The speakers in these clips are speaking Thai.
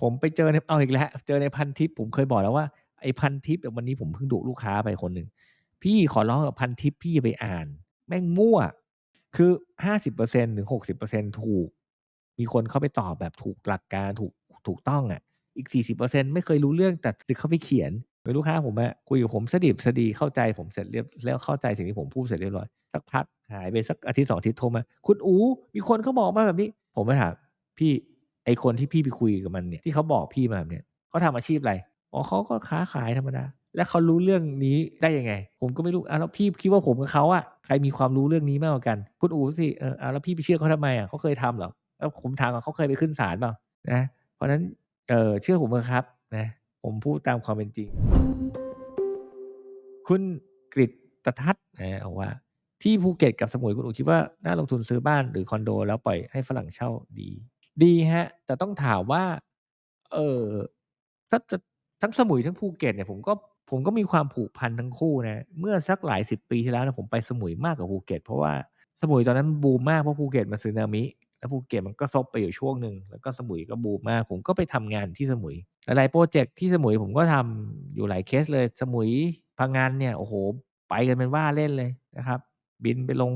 ผมไปเจอในเอาอีกแล้ว เจอในพันทิปผมเคยบอกแล้วว่าไอ้พันทิปอะวันนี้ผมเพิ่งดุลูกค้าไปคนหนึ่ง"พี่ขอร้องเถอะพันทิปพี่ไปอ่าน แม่งมั่ว"คือ50%ถึง60%ถูก มีคนเข้าไปตอบแบบถูกหลักการถูกถูกต้องอะอีก40%ไม่เคยรู้เรื่องแต่ดันเข้าไปเขียนคือลูกค้าผมอะคุยกับผมสดิบสดีเข้าใจผมเสร็จเรียบแล้วเข้าใจสิ่งที่ผมพูดเสร็จเรียบร้อยสักพักหายไปสัก1-2องอาทิตย์โทรมา"คุณอู๋มีคนเขาบอกมาแบบนี้"ผมก็ถาม"พี่ ไอคนที่พี่ไปคุยกับมันเนี่ยที่เขาบอกพี่มาแบบเนี้ยเขาทำอาชีพอะไร?""อ๋อเขาก็ค้าขายธรรมดา""แล้วเขารู้เรื่องนี้ได้ยังไง?""ผมก็ไม่รู้""อ้าวแล้วพี่คิดว่าผมกับเขาอะใครมีความรู้เรื่องนี้มากกว่ากัน?""คุณอู๋สิ""เอออ้าวแล้วพี่ไปเชื่อเขาทำไมอะเขาเคยทำหรอ?"แล้วผมถามก่อน"เขาเคยไปขึ้นศาลเปล่า?"นะเพราะนั้นเออเชื่อผมเถอะครับนะผมพูดตามความเป็นจริง คุณกฤตทัศน์อาบอกว่า"ที่ภูเก็ตกับสมุยคุณอู๋คิดว่าน่าลงทุนซื้อบ้านหรือคอนโด แล้วปล่อยให้ฝรั่งเช่าดี" ดีครับแต่ต้องถามว่า เอ่อ ถ้าจะทั้งสมุยทั้งภูเก็ตเนี่ยผมก็ ผมก็มีความผูกพันทั้งคู่นะ เมื่อสักหลายสิบปีที่แล้วนี่ยผมไปสมุยมากกว่าภูเก็ต เพราะว่าสมุยตอนนั้นบูมมากเพราะภูเก็ตมันสึนามิ แล้วภูเก็ตมันก็ซบไปอยู่ช่วงหนึ่งแล้วก็สมุยก็บูมมาก ผมก็ไปทำงานที่สมุยหลายๆพรเจกต์ที่สมุยผมก็ทำอยู่หลายเคสเลย สมุยพะงันเนี่ยโอ้โฮไปกันเป็นว่าเล่นเลยนะครับ บินไปลง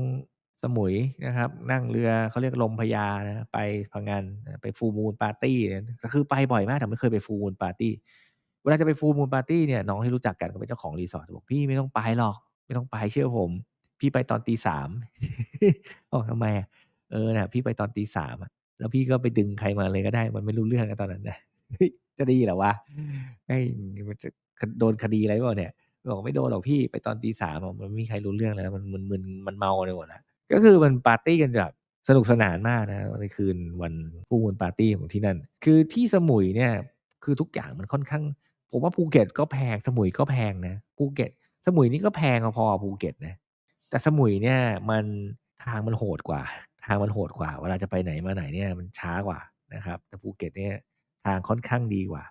สมุยนะครับ นั่งเรือเขาเรียกลมพญานะไปพะงันไป Full Moon Party ก็คือไปบ่อยมากแต่ไม่เคยไป Full Moon Party เวลาจะไป Full Moon Party เนี่ยน้องที่รู้จักกันเขาเป็นเจ้าของ resort บอก"พี่ไม่ต้องไปหรอก ไม่ต้องไปเชื่อผม พี่ไปตอนตี 3" บอก"ทำไมอะ?""เออน่ะพี่ไปตอนตี3อะแล้วพี่ก็ไปดึงใครมาเลยก็ได้ มันไม่รู้เรื่องอะตอนนั้นนะ"จะดีเหรอวะแม่งมันจะโดนคดีอะไรหรือเปล่าเนี่ยบอก"ไม่โดนหรอกพี่ไปตอนตี3อะมันไม่มีใครรู้เรื่องเลยนะมันมึนมันเมากันไปหมดแล้ว" ก็คือมันปาร์ตี้กันแบบสนุกสนานมากนะในคืนวัน Full Moon Party ของที่นั่น คือที่สมุยเนี่ยคือทุกอย่างมันค่อนข้าง ผมว่าภูเก็ตก็แพงสมุยก็แพงนะภูเก็ต สมุยนี่ก็แพงพอภูเก็ตนะแต่สมุยเนี่ยมันทางมันโหดกว่า ทางมันโหดกว่า เวลาจะไปไหนมาไหนเนี่ยมันช้ากว่านะครับ แต่ภูเก็ตเนี่ยทางค่อนข้างดีกว่า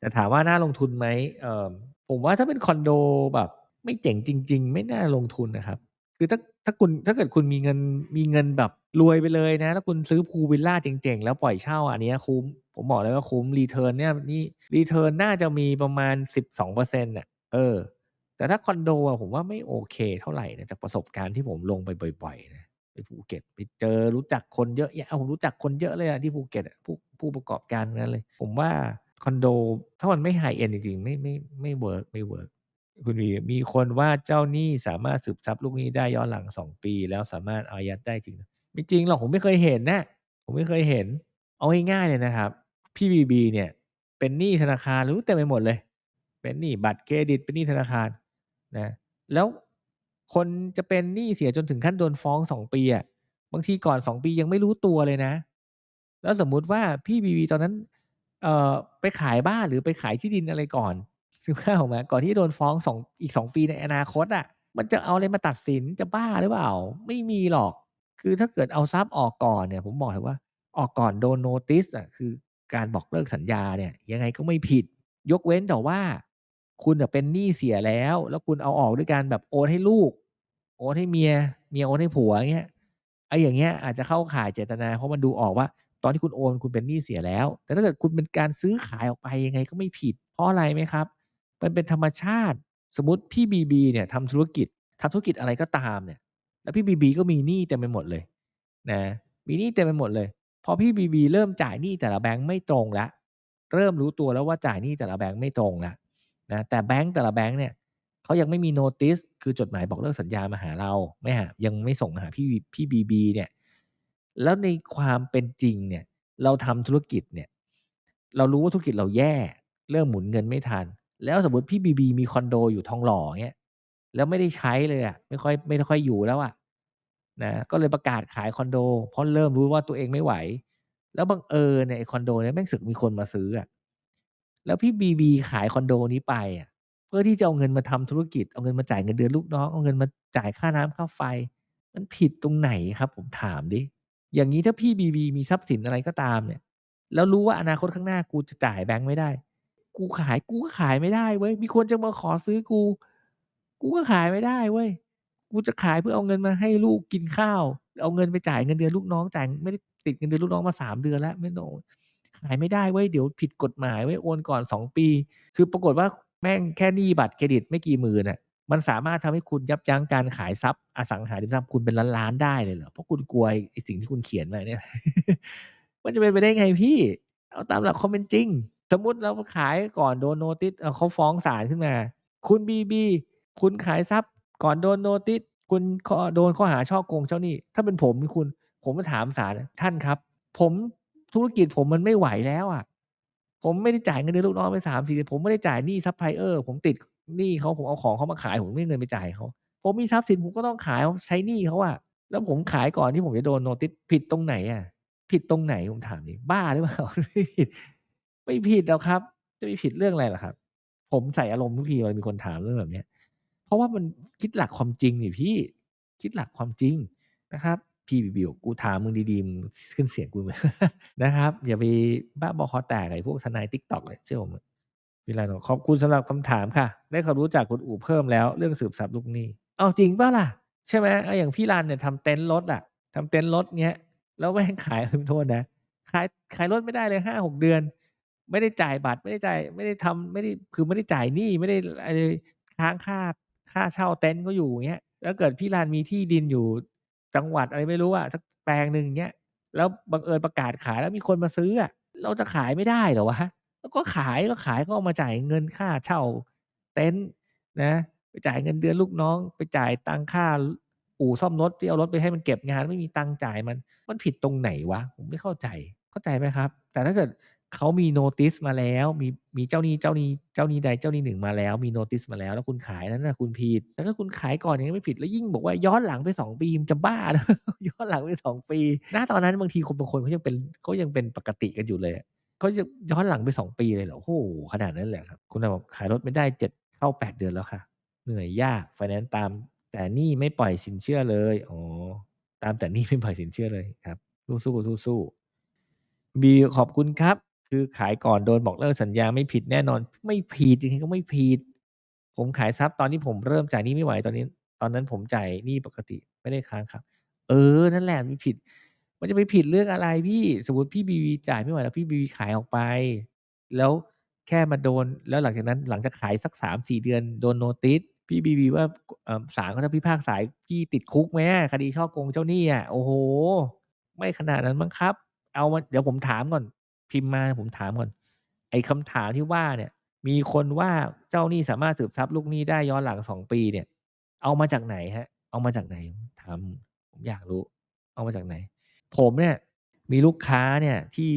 แต่ถามว่าน่าลงทุนไหมเออผมว่าถ้าเป็นคอนโดแบบ ไม่เจ๋งจริง ๆ ไม่น่าลงทุนนะครับ คือถ้าถ้าคุณถ้าเกิดคุณมีเงินมีเงินแบบรวยไปเลยนะ แล้วคุณซื้อพูวิลล่าเจ๋งๆ แล้วปล่อยเช่าอันนี้คุ้ม ผมบอกเลยว่าคุ้มรีเทิร์นเนี่ยนี่รีเทิร์นน่าจะมีประมาณ12%น่ะเออ แต่ถ้าคอนโดอะผมว่าไม่โอเคเท่าไหรนะจากประสบการณ์ที่ผมลงไปบ่อยๆนะไปภูเก็ตไปเจอรู้จักคนเยอะแยะผมรู้จักคนเยอะเลยอะที่ภูเก็ตผู้ผู้ประกอบการนั้นเลย ผมว่าคอนโดถ้ามันไม่ high end จริงๆไม่ไม่ไม่เวิร์กไม่เวิร์ก คุณวีมีคนว่าเจ้าหนี้สามารถสืบทรัพย์ลูกหนี้ได้ย้อนหลัง2ปี แล้วสามารถอายัดได้จริง?ไม่จริงหรอกผมไม่เคยเห็นนะ ผมไม่เคยเห็น เอาง่ายๆเลยนะครับ พี่บีบีเนี่ย เป็นหนี้ธนาคารรู้เต็มไปหมดเลย เป็นหนี้บัตรเครดิตเป็นหนี้ธนาคารนะ แล้วคนจะเป็นหนี้เสียจนถึงขั้นโดนฟ้อง2ปีอะบางทีก่อน2ปียังไม่รู้ตัวเลยนะ แล้วสมมุติว่าพี่บีบีตอนนั้น เอ่อไปขายบ้านหรือไปขายที่ดินอะไรก่อน นึกภาพออกไหมก่อนที่โดนฟ้อง2อีก2ปีในอนาคตอะมันจะเอาอะไรมาตัดสินจะบ้าหรือเปล่า ไม่มีหรอก คือถ้าเกิดเอาทรัพย์ออกก่อนเนี่ย ผมบอกเลยว่า ออกก่อนโดน notice อะคือการบอกเลิกสัญญาเนี่ย ยังไงก็ไม่ผิด ยกเว้นแต่ว่า คุณเป็นหนี้เสียแล้ว แล้วคุณเอาออกด้วยการแบบโอนให้ลูก โอนให้เมีย เมียโอนให้ผัวเงี้ยไอ้อย่างเงี้ยอาจจะเข้าข่ายเจตนา เพราะมันดูออกว่า ตอนที่คุณโอนคุณเป็นหนี้เสียแล้ว แต่ถ้าเกิดคุณเป็นการซื้อขายออกไปยังไงก็ไม่ผิด เพราะอะไรไหมครับ มันเป็นธรรมชาติ สมมติพี่บีบีเนี่ยทำธุรกิจทำธุรกิจอะไรก็ตามเนี่ย แล้วพี่บีบีก็มีหนี้เต็มไปหมดเลยนะมีหนี้เต็มไปหมดเลย พอพี่บีบีเริ่มจ่ายหนี้แต่ละแบงก์ไม่ตรงแล้วเริ่มรู้ตัวแล้วว่าจ่ายหนี้แต่ละแบงก์ไม่ตรงแล้วนะแต่แบงก์แต่ละแบงก์เนี่ยเขายังไม่มี notice คือจดหมายบอกเลิกสัญญามาหาเราไม่หายังไม่ส่งมาหาพี่พี่บีบีเนี่ยแล้วในความเป็นจริงเนี่ย เราทำธุรกิจเนี่ย เรารู้ว่าธุรกิจเราแย่ เริ่มหมุนเงินไม่ทัน แล้วสมมติพี่บีบีมีคอนโดอยู่ทองหล่อเงี้ยแล้วไม่ได้ใช้เลยอะไม่ค่อยไม่ค่อยอยู่แล้วอะนะก็เลยประกาศขายคอนโด เพราะเริ่มรู้ว่าตัวเองไม่ไหว แล้วบังเอิญเนี่ยคอนโดเนี่ยแม่งสึกมีคนมาซื้ออะแล้วพี่บีบีขายคอนโดนี้ไปอะเพื่อที่จะเอาเงินมาทำธุรกิจเอาเงินมาจ่ายเงินเดือนลูกน้องเอาเงินมาจ่ายค่าน้ำค่าไฟ มันผิดตรงไหนครับ ผมถามสิอย่างงี้ถ้าพี่บีบีมีทรัพย์สินอะไรก็ตามเนี่ย แล้วรู้ว่าอนาคตข้างหน้ากูจะจ่ายแบงก์ไม่ได้ กูขายกูก็ขายไม่ได้เว้ย มีคนจะมาขอซื้อกู กูก็ขายไม่ได้เว้ย กูจะขายเพื่อเอาเงินมาให้ลูกกินข้าว เอาเงินไปจ่ายเงินเดือนลูกน้องจ่ายไม่ได้ติดเงินเดือนลูกน้องมา3เดือนแล้วไม่โดนขายไม่ได้เว้ยเดี๋ยวผิดกฎหมายเว้ยโอนก่อน2ปี คือปรากฏว่าแม่งแค่หนี้บัตรเครดิตไม่กี่หมื่นอะมันสามารถทำให้คุณยับยั้งการขายทรัพย์อสังหาริมทรัพย์คุณเป็นล้านๆได้เลยเหรอ?เพราะคุณกลัวไอ้สิ่งที่คุณเขียนไว้เนี่ย มันจะเป็นไปได้ไงพี่ เอาตามหลักความเป็นจริง สมมติเราขายก่อนโดน notice อ้าวเขาฟ้องศาลขึ้นมา คุณบีบีคุณขายทรัพย์ ก่อนโดน notice คุณโดนข้อหาฉ้อโกงเจ้าหนี้ ถ้าเป็นผมคุณ ผมก็ถามศาลท่านครับ ผมธุรกิจผมมันไม่ไหวแล้วอะ ผมไม่ได้จ่ายเงินเดือนลูกน้องไป3-4เดือนผมไม่ได้จ่ายหนี้ซัปพลายเออร์ผมติดหนี้เขาผมเอาของเขามาขายผมไม่มีเงินไปจ่ายเขาผมมีทรัพย์สินผมก็ต้องขายใช้หนี้เขาอะ แล้วผมขายก่อนที่ผมจะโดน notice ผิดตรงไหนอะ ผิดตรงไหนผมถามจริบ้าหรือเปล่าไม่ผิด ไม่ผิดหรอกครับ จะไปผิดเรื่องอะไรล่ะครับ ผมใส่อารมณ์ทุกทีเวลามีคนถามเรื่องแบบเนี้ย เพราะว่ามันคิดหลักความจริงนี่พี่คิดหลักความจริงนะครับ พี่บีบีบอกกูถามมึงดีๆมึงขึ้นเสียงกูไหมนะครับ อย่าไปบ้าบอคอแตกไอ้พวกทนาย TikTok เลยเชื่อผมเถอะมีอะไรหรอกขอบคุณสำหรับคำถามค่ะ ได้ความรู้จากคุณอู๋เพิ่มแล้ว เรื่องสืบทรัพย์ลูกหนี้อ้าจริงเปล่าล่ะใช่ไหมเอาอย่างพี่รันเนี่ยทำเต็นท์รถอะทำเต็นท์รถเงี้ยแล้วแม่งขายโทษนะขายขายรถไม่ได้เลย5-6เดือน ไม่ได้จ่ายบัตรไม่ได้จ่ายไม่ได้ทำไม่ได้คือไม่ได้จ่ายหนี้ไม่ได้อะไรค้างค่าค่าเช่าเต็นท์เขาอยู่อย่างเงี้ยแล้วเกิดพี่รันมีที่ดินอยู่จังหวัดอะไรไม่รู้อะสักแปลงหนึ่งเงี้ยแล้วบังเอิญประกาศขายแล้วมีคนมาซื้ออะเราจะขายไม่ได้เหรอวะ?เราก็ขายก็ขายก็เอามาจ่ายเงินค่าเช่าเต็นท์นะไปจ่ายเงินเดือนลูกน้อง ไปจ่ายตังค่าอู่ซ่อมรถที่เอารถไปให้มันเก็บงานไม่มีตังค์จ่ายมันมันผิดตรงไหนวะ?ผมไม่เข้าใจเข้าใจไหมครับ?แต่ถ้าเกิด เขามี notice มาแล้ว มีมีเจ้านี้เจ้านี้เจ้านี้ใดเจ้านี้หนึ่งมาแล้ว มี notice มาแล้ว แล้วคุณขายนั่นนะคุณผิดแต่ถ้าคุณขายก่อนย่างไม่ผิดแล้วยิ่งบอกว่าย้อนหลังไป2ปีมึงจะบ้าเหรอย้อนหลังไป2ปีณตอนนั้นบางทีคนบางคนเขายังเป็นเขายังเป็นปกติกันอยู่เลยเขายังย้อนหลังไป2ปีเลยเหรอ?โอ้โฮขนาดนั้นเลยครับคุณบอกขายรถไม่ได้7เข้า8เดือนแล้วค่ะ เหนื่อยยากไฟแนนซ์ตาม แต่นี้ไม่ปล่อยสินเชื่อเลยอ๋อตามแต่นี้ไม่ปล่อยสินเชื่อเลยครับสู้ๆสู้ๆบีขอบคุณครับ คือขายก่อนโดนบอกเลิกสัญญาไม่ผิดแน่นอน ไม่ผิดยังไงก็ไม่ผิด ผมขายทรัพย์ตอนที่ผมเริ่มจ่ายหนี้ไม่ไหวตอนนี้ ตอนนั้นผมจ่ายหนี้ปกติไม่ได้ค้างครับ เออ นั่นแหละมันผิด มันจะไปผิดเรื่องอะไรพี่สมมติพี่บีบีจ่ายไม่ไหวแล้วพี่บีบีขายออกไป แล้วแค่มาโดนแล้วหลังจากนั้นหลังจากขายสัก3-4เดือนโดน notice พี่บีบีว่าศาลเขาจะพิพากษาพี่ติดคุกไหม?คดีฉ้อโกงเจ้าหนี้อะโอ้โฮไม่ขนาดนั้นมั้งครับ เอามาเดี๋ยวผมถามก่อน พิมพ์มาผมถามก่อน ไอ้คำถามที่ว่าเนี่ย มีคนว่าเจ้าหนี้สามารถสืบทรัพย์ลูกหนี้ได้ย้อนหลัง2ปีเนี่ย เอามาจากไหนครับ?เอามาจากไหน?ถามผมอยากรู้ เอามาจากไหน?ผมเนี่ย มีลูกค้าเนี่ยที่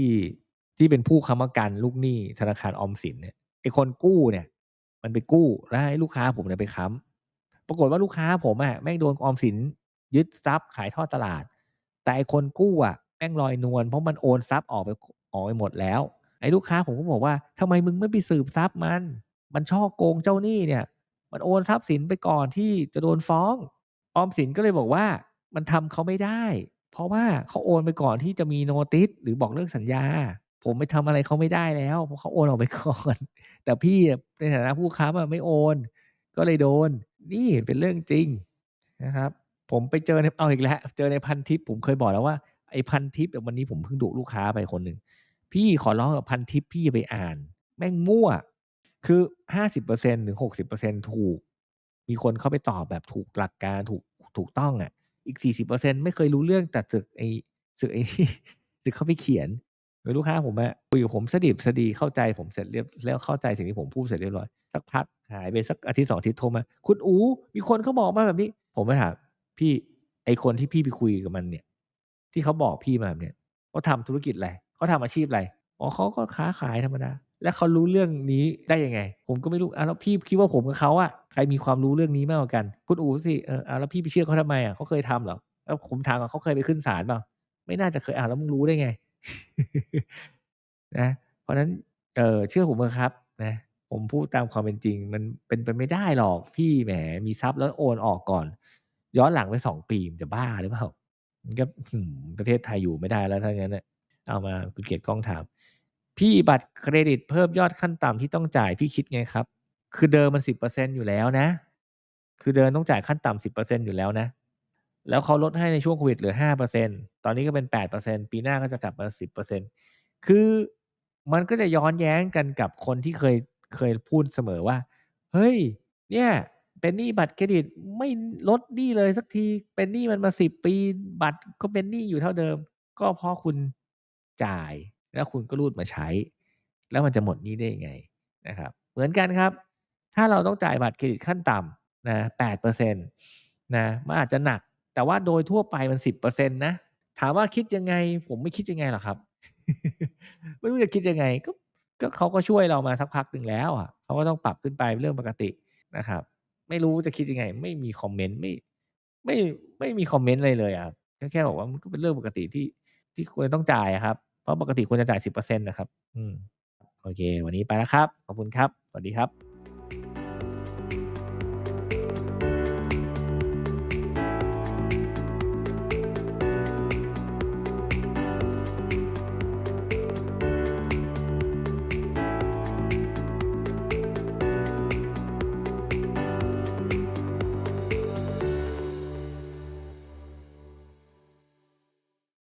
ที่เป็นผู้ค้ำประกันลูกหนี้ธนาคารออมสินเนี่ยไอ้คนกู้เนี่ย มันไปกู้แล้วให้ลูกค้าผมเนี่ยไปค้ำปรากฏว่าลูกค้าผมอะแม่งโดนออมสินยึดทรัพย์ขายทอดตลาด แต่ไอ้คนกู้อะแม่งลอยนวลเพราะมันโอนทรัพย์ออกไป ออกไปหมดแล้ว ไอ้ลูกค้าผมก็บอกว่า"ทำไมมึงไม่ไปสืบทรัพย์มัน?มันฉ้อโกงเจ้าหนี้เนี่ย มันโอนทรัพย์สินไปก่อนที่จะโดนฟ้อง"ออมสินก็เลยบอกว่า"มันทำเขาไม่ได้ เพราะว่าเขาโอนไปก่อนที่จะมี notice หรือบอกเลิกสัญญา ผมไปทำอะไรเขาไม่ได้แล้วเพราะเขาโอนออกไปก่อน แต่พี่ในฐานะผู้ค้ำอะไม่โอน ก็เลยโดน"นี่เป็นเรื่องจริงนะครับ ผมไปเจอในเอาอีกแล้ว เจอในพันทิปผมเคยบอกแล้วว่าไอ้พันทิปวันนี้ผมเพิ่งดุลูกค้าไปคนหนึ่ง พี่ขอร้องเถอะพันทิปพี่ไปอ่าน แม่งมั่ว คือ50%ถึง60%ถูก มีคนเข้าไปตอบแบบถูกหลักการถูกถูกต้องอะอีก40%ไม่เคยรู้เรื่องแต่สึกไอ้สึกไอ้นี่สึกเข้าไปเขียนคือลูกค้าผมอะคุยกับผมสดิบสดีเข้าใจผมเสร็จเรียบแล้วเข้าใจสิ่งที่ผมพูดเสร็จเรียบร้อยสักพักหายไปสักอาทิตย์2องอาทิตย์โทรมา"คุณอู๋มีคนเขาบอกมาแบบนี้"ผมก็ถาม"พี่ไอคนที่พี่ไปคุยกับมันเนี่ย ที่เขาบอกพี่มาแบบเนี้ยเขาทำธุรกิจอะไร? เขาทำอาชีพอะไร?""อ๋อเขาก็ค้าขายธรรมดา""แล้วเขารู้เรื่องนี้ได้ยังไง?"ผมก็ไม่รู้"อ้าแล้วพี่คิดว่าผมกับเขาอะใครมีความรู้เรื่องนี้มากกว่ากัน?""คุณอู๋สิ""เอออ้าแล้วพี่ไปเชื่อเขาทำไมอะเขาเคยทำเหรอ?"แล้วผมถามก่อน"เขาเคยไปขึ้นศาลเปล่า?""ไม่น่าจะเคย""อ้าวแล้วมึงรู้ได้ไง?"นะ เพราะฉะนั้นเอ่อเชื่อผมเถอะครับ นะผมพูดตามความเป็นจริง มันเป็นไปไม่ได้หรอกพี่แหม มีทรัพย์แล้วโอนออกก่อน ย้อนหลังไป2ปีมึงจะบ้าหรือเปล่า?มันก็ประเทศไทยอยู่ไม่ได้แล้วถ้างั้นน่ะ เอามาคุณเกียรติกล้องถาม"พี่บัตรเครดิตเพิ่มยอดขั้นต่ำที่ต้องจ่ายพี่คิดไงครับ?"คือเดิมมัน10%อร์เซ็นอยู่แล้วนะ คือเดิมต้องจ่ายขั้นต่ำ10%อร์เซ็นอยู่แล้วนะ แล้วเขาลดให้ในช่วงโควิดเหลือ5%ตอนนี้ก็เป็น8%ปีหน้าก็จะกลับมา10%คือมันก็จะย้อนแย้งกันกับคนที่เคยเคยพูดเสมอว่า"เฮ้ย เนี่ย เป็นหนี้บัตรเครดิตไม่ลดหนี้เลยสักที เป็นหนี้มันมา10ปี บัตรก็เป็นหนี้อยู่เท่าเดิม"ก็เพราะคุณ จ่าย แล้วคุณก็รูดมาใช้ แล้วมันจะหมดนี้ได้ยังไงนะครับเหมือนกันครับ ถ้าเราต้องจ่ายบัตรเครดิตขั้นต่ำนะ8%นะมันอาจจะหนัก แต่ว่าโดยทั่วไปมัน10%นตนะถามว่าคิดยังไง ผมไม่คิดยังไงหรอกครับ ไม่รู้จะคิดยังไงก็ก็เขาก็ช่วยเรามาสักพักหนึ่งแล้วอะเขาก็ต้องปรับขึ้นไปเรื่องปกตินะครับ ไม่รู้จะคิดยังไง ไม่มีคอมเมนต์ไม่ไม่ไม่มีคอมเมนต์อะไรเลยอะแค่บอกว่ามันก็เป็นเรื่องปกติที่ที่ควรต้องจ่ายครับ เพราะปกติควรจะจ่าย10%น่ะครับ อืม โอเค วันนี้ไปแล้วครับ ขอบคุณครับ สวัสดีครับ